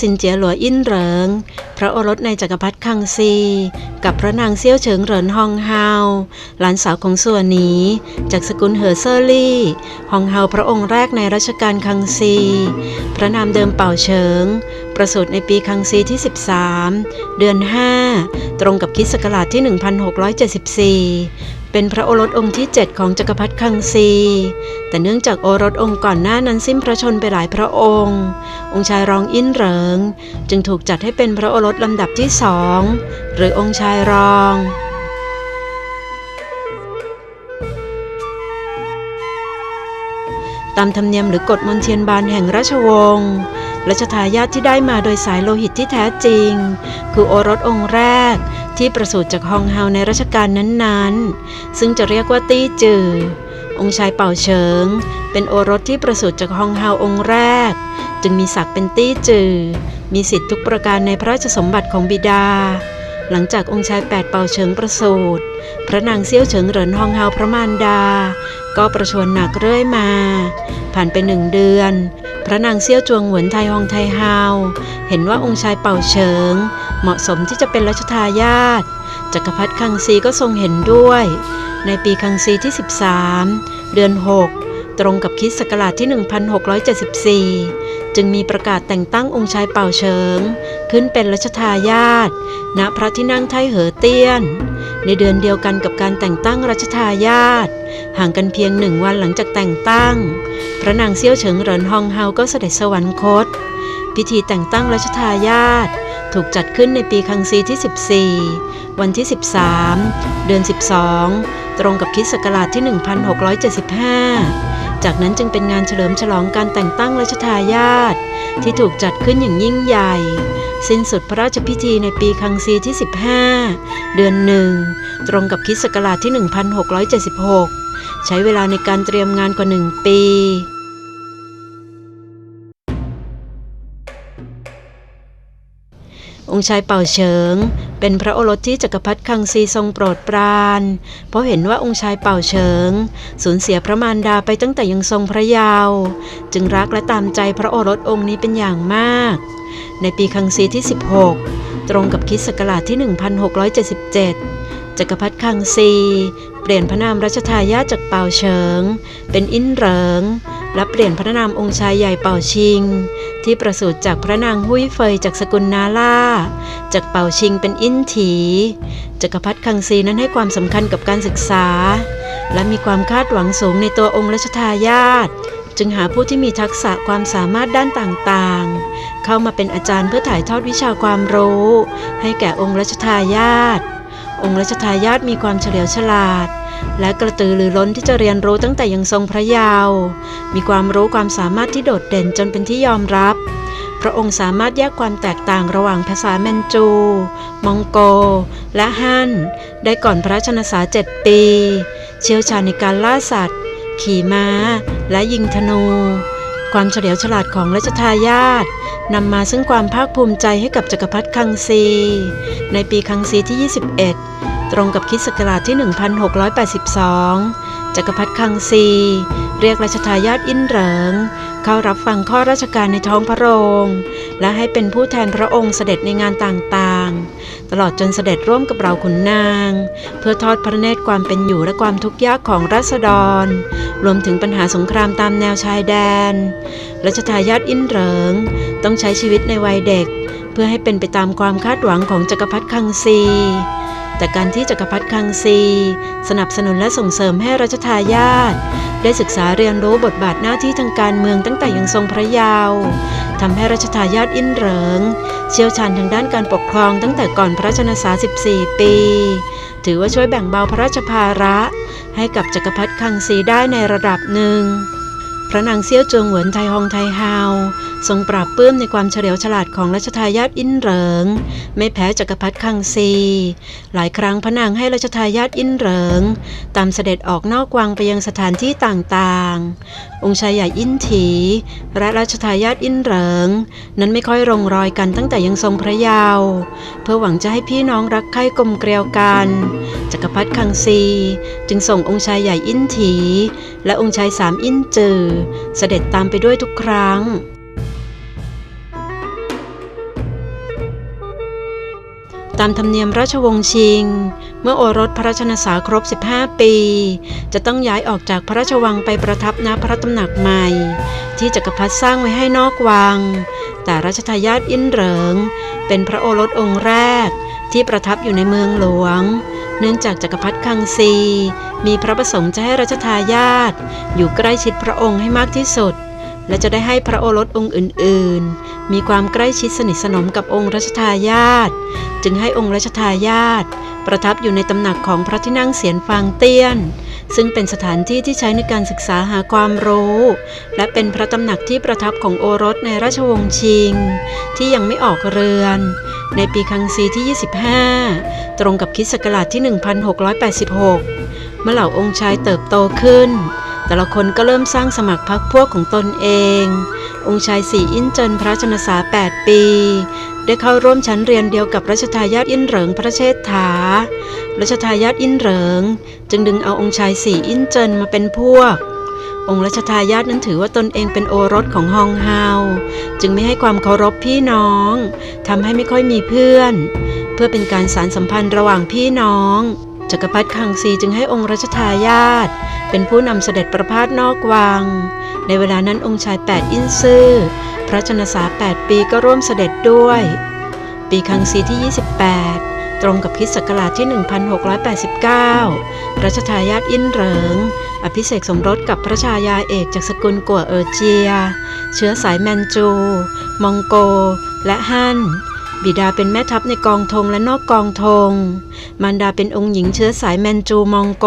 ซินเจียหลัวอินเหริง พระโอรสในจักรพรรดิคังซี กับพระนางเซี่ยวเฉิงเหรินฮองเฮา หลานสาวของส่วนหนี จากสกุลเหอเซอร์ลี่ ฮองเฮาพระองค์แรกในรัชกาลคังซี พระนามเดิมเป่าเฉิง ประสูติในปีคังซีที่ 13 เดือน 5 ตรงกับคิสศักราชที่ 1674 เป็นพระโอรสองค์ที่ 7 ของจักรพรรดิคังซี แต่เนื่องจากโอรสองค์ก่อนหน้านั้นสิ้นพระชนไปหลายพระองค์ องค์ชายรองอินเหริง จึงถูกจัดให้เป็นพระโอรสลำดับที่สองหรือองค์ชายรองตามธรรมเนียมหรือกฎมนเทียนบานแห่งราชวงศ์รัชทายาทที่ได้มาโดยสายโลหิตที่แท้จริง คือโอรสองค์แรก ที่ประสูติจากฮองเฮาในรัชกาลนั้นๆ ซึ่งจะเรียกว่าตี้จือ องค์ชายเป่าเฉิง เป็นโอรสที่ประสูติจากฮองเฮาองค์แรก จึงมีศักดิ์เป็นตี้จือ มีสิทธิทุกประการในพระราชสมบัติของบิดา หลังจากองค์ชายแปดเป่าเฉิงประสูติพระนางเซี่ยวเฉิงเหรินฮองเฮาพระมารดา ก็ประชวรหนักเรื่อยมา ผ่านไปหนึ่งเดือน พระนางเซี่ยวจวงหวนไทยฮองไทยฮาว เห็นว่าองค์ชายเป่าเฉิง เหมาะสมที่จะเป็นรัชทายาทจักรพรรดิคังซีก็ทรงเห็นด้วย ในปีคังซีที่ 13 เดือน 6 ตรงกับคริสต์ศักราชที่ 1674 จึงมีประกาศแต่งตั้งองค์ชายเป่าเฉิง ขึ้นเป็นรัชทายาทณพระที่นั่งไทเหอเตี้ยน ในเดือนเดียวกันกับการแต่งตั้งรัชทายาท ห่างกันเพียงหนึ่งวันหลังจากแต่งตั้ง พระนางเซี่ยวเฉิงเหรินฮองเฮาก็เสด็จสวรรคต พิธีแต่งตั้งรัชทายาทถูกจัดขึ้นในปีคังซีที่ 14 วันที่ 13 เดือน 12 ตรงกับคริสต์ศักราชที่ 1675 จากนั้นจึงเป็นงานเฉลิมฉลองการแต่งตั้งรัชทายาทที่ถูกจัดขึ้นอย่างยิ่งใหญ่ สิ้นสุดพระราชพิธีในปีคังซีที่ 15 เดือนหนึ่ง ตรงกับคริสต์ศักราชที่ 1676 ใช้เวลาในการเตรียมงานกว่าหนึ่งปี องค์ชายเป่าเฉิง เป็นพระโอรสที่จักรพรรดิคังซีทรงโปรดปราน เพราะเห็นว่าองค์ชายเป่าเฉิง สูญเสียพระมารดาไปตั้งแต่ยังทรงพระเยาว์จึงรักและตามใจพระโอรสองค์นี้เป็นอย่างมาก ในปีคังซีที่ 16 ตรงกับคริสต์ศักราชที่ 1677จักรพรรดิคังซี เปลี่ยนพระนามรัชทายาทจากเป่าเฉิง เป็นอินเหริง และเปลี่ยนพระนามองค์ชายใหญ่เป่าชิง ที่ประสูติจากพระนางหุ้ยเฟยจากสกุลนาล่า จากเป่าชิงเป็นอินถีจักรพรรดิคังซีนั้นให้ความสำคัญกับการศึกษา และมีความคาดหวังสูงในตัวองค์รัชทายาทจึงหาผู้ที่มีทักษะความสามารถด้านต่างๆ เข้ามาเป็นอาจารย์เพื่อถ่ายทอดวิชาความรู้ ให้แก่องค์รัชทายาท องค์รัชทายาทมีความเฉลียวฉลาด และกระตือรือร้นที่จะเรียนรู้ตั้งแต่ยังทรงพระเยาว์ มีความรู้ความสามารถที่โดดเด่นจนเป็นที่ยอมรับ พระองค์สามารถแยกความแตกต่างระหว่างภาษาแมนจู มองโก และฮั่น ได้ก่อนพระชนสาเจ็ดปี เชี่ยวชาญในการล่าสัตว์ ขี่ม้า และยิงธนู ความเฉลียวฉลาดของรัชทายาทนำมาซึ่งความภาคภูมิใจให้กับจักรพรรดิคังซี ในปีคังซีที่ 21 ตรงกับคริสต์ศักราชที่ 1682 จักรพรรดิคังซี เรียกราชทายาทอินเหริง เข้ารับฟังข้อราชการในท้องพระโรง และให้เป็นผู้แทนพระองค์เสด็จในงานต่างๆ ตลอดจนเสด็จร่วมกับเราขุนนาง เพื่อทอดพระเนตรความเป็นอยู่และความทุกข์ยากของราษฎร รวมถึงปัญหาสงครามตามแนวชายแดนรัชทายาทอินเหริง ต้องใช้ชีวิตในวัยเด็ก เพื่อให้เป็นไปตามความคาดหวังของจักรพรรดิคังซี แต่การที่จักรพรรดิคังซี สนับสนุนและส่งเสริมให้รัชทายาทได้ศึกษาเรียนรู้บทบาทหน้าที่ทางการเมืองตั้งแต่ยังทรงพระเยาว์ทำให้รัชทายาทอินเหริง เชี่ยวชาญทางด้านการปกครองตั้งแต่ก่อนพระชนสา14 ปี ถือว่าช่วยแบ่งเบาพระราชภาระ ให้กับจักรพรรดิคังซีได้ในระดับหนึ่งพระนางเซี่ยวจวงเหวินไทฮองไทฮาวทรงปราบปื้มในความเฉลียวฉลาดของรัชทายาทอินเหริง ไม่แพ้จักรพรรดิคังซี หลายครั้งพระนางให้รัชทายาทอินเหริง ตามเสด็จออกนอกวังไปยังสถานที่ต่างๆ องค์ชายใหญ่อินถีและรัชทายาทอินเหริง นั้นไม่ค่อยลงรอยกันตั้งแต่ยังทรงพระเยาว์เพื่อหวังจะให้พี่น้องรักใคร่กลมเกลียวกัน จักรพรรดิคังซี จึงส่งองค์ชายใหญ่อินถีและองค์ชายสามอินจือ เสด็จตามไปด้วยทุกครั้ง ตามธรรมเนียมราชวงศ์ชิง เมื่อโอรสพระราชนสาครบ 15 ปี จะต้องย้ายออกจากพระราชวังไปประทับณพระตำหนักใหม่ ที่จักรพรรดิสร้างไว้ให้นอกวัง แต่รัชทายาทอินเหริง เป็นพระโอรสองค์แรกที่ประทับอยู่ในเมืองหลวง เนื่องจากจักรพรรดิคังซี มีพระประสงค์จะให้รัชทายาทอยู่ใกล้ชิดพระองค์ให้มากที่สุด และจะได้ให้พระโอรสองค์อื่นๆ มีความใกล้ชิดสนิทสนมกับองค์รัชทายาทจึงให้องค์รัชทายาทประทับอยู่ในตำหนักของพระที่นั่งเสียนฟางเตี้ยน ซึ่งเป็นสถานที่ที่ใช้ในการศึกษาหาความรู้ และเป็นพระตำหนักที่ประทับของโอรสในราชวงศ์ชิง ที่ยังไม่ออกเรือน ในปีคังซีที่ 25 ตรงกับคิศกราชที่ 1686 เมื่อเหล่าองค์ชายเติบโตขึ้น แต่ละคนก็เริ่มสร้างสมัครพรรคพวกของตนเอง องค์ชายสี่อินเจินพระชนษา 8 ปี ได้เข้าร่วมชั้นเรียนเดียวกับรัชทายาทอินเหริงพระเชษฐา รัชทายาทอินเหริง จึงดึงเอาองค์ชายสี่อินเจินมาเป็นพวก องค์รัชทายาทนั้นถือว่าตนเองเป็นโอรสของฮองเฮา จึงไม่ให้ความเคารพพี่น้อง ทำให้ไม่ค่อยมีเพื่อน เพื่อเป็นการสารสัมพันธ์ระหว่างพี่น้อง จักรพรรดิคังซีจึงให้องค์รัชทายาทเป็นผู้นำเสด็จประพาสนอกวัง ในเวลานั้นองค์ชายแปดอินซื่อพระชนษา8 ปีก็ร่วมเสด็จด้วย ปีคังซีที่ 28 ตรงกับคิศักราชที่ 1689 รัชทายาทอินเหริง อภิเษกสมรสกับพระชายาเอกจากสกุลกัวเออเจีย เชื้อสายแมนจู มองโก และฮั่น บิดาเป็นแม่ทัพในกองธงและนอกกองธง มารดาเป็นองค์หญิงเชื้อสายแมนจูมองโก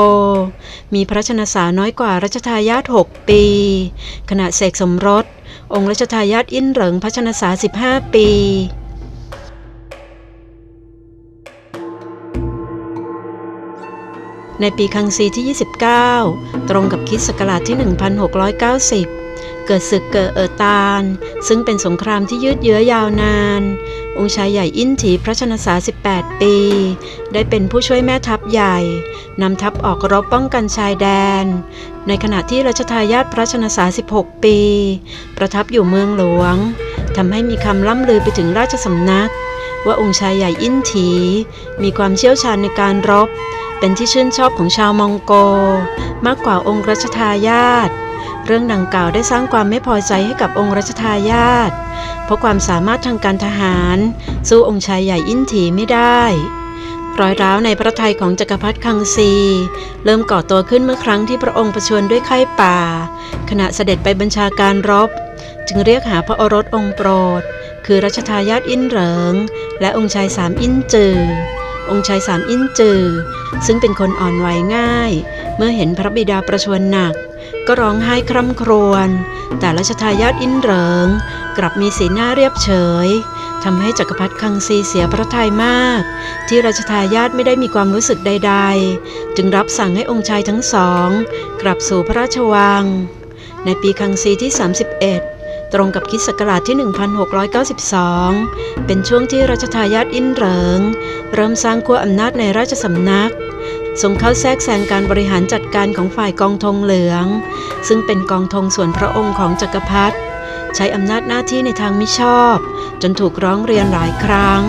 มีพระชนษาน้อยกว่ารัชทายาท6ปี ขณะเสกสมรส องค์รัชทายาทอินเหริงพระชนษา15 ปีในปีคังซีที่ 29 ตรงกับคริสต์ศักราชที่ 1690 เกิดศึกเกอเออตานซึ่งเป็นสงครามที่ยืดเยื้อยาวนาน องค์ชายใหญ่อินถีพระชนษา18 ปี ได้เป็นผู้ช่วยแม่ทัพใหญ่นำทัพออกรบป้องกันชายแดน ในขณะที่รัชทายาทพระชนษา16 ปี ประทับอยู่เมืองหลวงทำให้มีคำล่ำลือไปถึงราชสำนัก ว่าองค์ชายใหญ่อินถีมีความเชี่ยวชาญในการรบ เป็นที่ชื่นชอบของชาวมองโก มากกว่าองค์รัชทายาท เรื่องดังกล่าวได้สร้างความไม่พอใจให้กับองค์รัชทายาทเพราะความสามารถทางการทหาร สู้องค์ชายใหญ่อินถีไม่ได้ รอยร้าวในพระทัยของจักรพรรดิคังซี เริ่มก่อตัวขึ้นเมื่อครั้งที่พระองค์ประชวรด้วยไข้ป่า ขณะเสด็จไปบัญชาการรบ จึงเรียกหาพระโอรสองค์โปรด คือรัชทายาทอินเหริง และองค์ชายสามอินจือองค์ชายสามอินจือ ซึ่งเป็นคนอ่อนไหวง่าย เมื่อเห็นพระบิดาประชวรหนัก ก็ร้องไห้คร่ำครวญ แต่รัชทายาทอินเหริง กลับมีสีหน้าเรียบเฉยทำให้จักรพรรดิคังซีเสียพระทัยมาก ที่รัชทายาทไม่ได้มีความรู้สึกใด ๆ จึงรับสั่งให้องค์ชายทั้งสอง กลับสู่พระราชวัง ในปีคังซีที่ 31ตรงกับคริสต์ศักราชที่ 1692 เป็นช่วงที่รัชทายาทอินเหริง เริ่มสร้างขั้วอำนาจในราชสำนัก ทรงเข้าแทรกแซงการบริหารจัดการของฝ่ายกองธงเหลือง ซึ่งเป็นกองธงส่วนพระองค์ของจักรพรรดิใช้อำนาจหน้าที่ในทางมิชอบ จนถูกร้องเรียนหลายครั้ง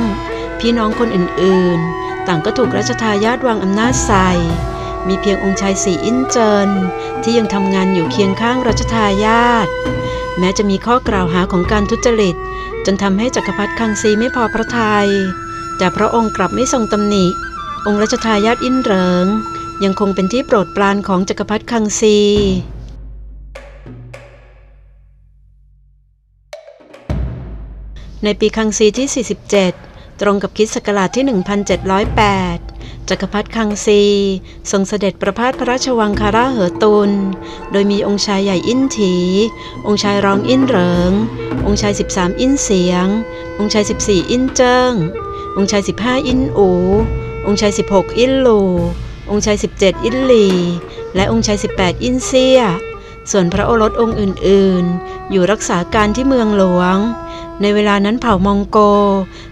พี่น้องคนอื่นๆ ต่างก็ถูกรัชทายาทวางอำนาจใส่ มีเพียงองค์ชายสีอินเจินที่ยังทำงานอยู่เคียงข้างรัชทายาทแม้จะมีข้อกล่าวหาของการทุจริต จนทำให้จักรพรรดิคังซีไม่พอพระทยัยแต่พระองค์กลับไม่ทรงตำหนิ องค์รัชทายาทอินเหริง ยังคงเป็นที่โปรดปรานของจักรพรรดิคังซี ในปีคังซีที่ 47 ตรงกับคริสต์ศักราชที่ 1708 จักรพรรดิคังซีทรงเสด็จประพาสพระราชวังคาราเหอตุน โดยมีองค์ชายใหญ่อินถี องค์ชายรองอินเหริง องค์ชาย 13 อินเสียง องค์ชาย 14 อินเจิ้งองค์ชาย 15 อินอู องค์ชาย 16 อินลู องค์ชาย 17 อินหลี และองค์ชาย 18 อินเซีย ส่วนพระโอรสองค์อื่นๆ อยู่รักษาการที่เมืองหลวง ในเวลานั้นเผ่ามองโก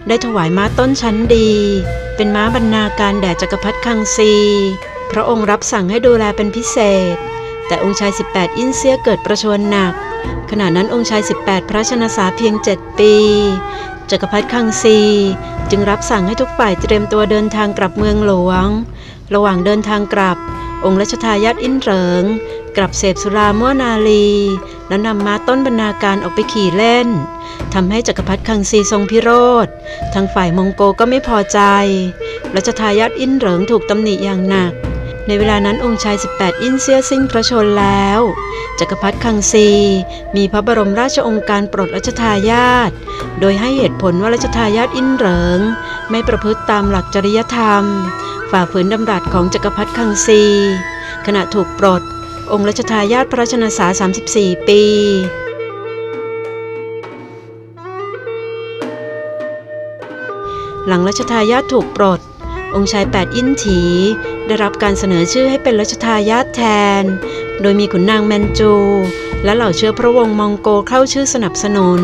ได้ถวายม้าต้นชั้นดี เป็นม้าบรรณาการแด่จักรพรรดิคังซี พระองค์รับสั่งให้ดูแลเป็นพิเศษ แต่องค์ชาย 18 อินเซียเกิดประชวรหนัก ขณะนั้นองค์ชาย 18 พระชนษาเพียง 7 ปีจักรพรรดิคังซี จึงรับสั่งให้ทุกฝ่ายเตรียมตัวเดินทางกลับเมืองหลวง ระหว่างเดินทางกลับ องค์รัชทายาทอินเหริง กลับเสพสุราม่วนาลี แล้วนำม้าต้นบรรณาการออกไปขี่เล่นทำให้จักรพรรดิคังซีทรงพิโรธทางฝ่ายมองโกก็ไม่พอใจรัชทายาทอินเหริงถูกตำหนิอย่างหนัก ในเวลานั้นองค์ชาย 18 อินเซียสิ้นพระชนแล้ว จักรพรรดิคังซี มีพระบรมราชองค์การปลดรัชทายาทโดยให้เหตุผลว่ารัชทายาทอินเหริง ไม่ประพฤติตามหลักจริยธรรม ฝ่าฝืนดำรัสของจักรพรรดิคังซี ขณะถูกปลด องค์รัชทายาทพระราชนสา34 ปีหลังรัชทายาทถูกปลด องค์ชายแปดอินถี ได้รับการเสนอชื่อให้เป็นรัชทายาทแทน โดยมีขุนนางแมนจู และเหล่าเชื้อพระวงศ์มองโกเข้าชื่อสนับสนุน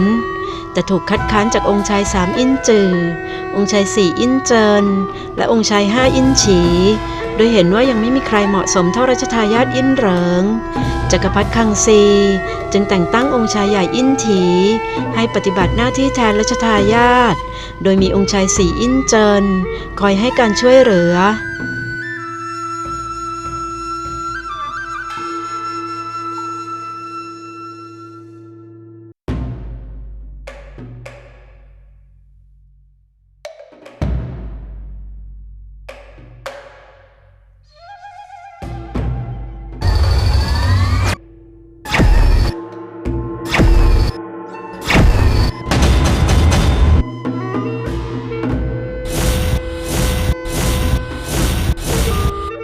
แต่ถูกคัดค้านจากองค์ชายสามอินจือ องค์ชายสี่อินเจิน และองค์ชายห้าอินฉี โดยเห็นว่ายังไม่มีใครเหมาะสมเท่ารัชทายาทอินเหริง จักรพรรดิคังซี จึงแต่งตั้งองค์ชายใหญ่อินถี ให้ปฏิบัติหน้าที่แทนรัชทายาท โดยมีองค์ชายสี่อินเจิน คอยให้การช่วยเหลือ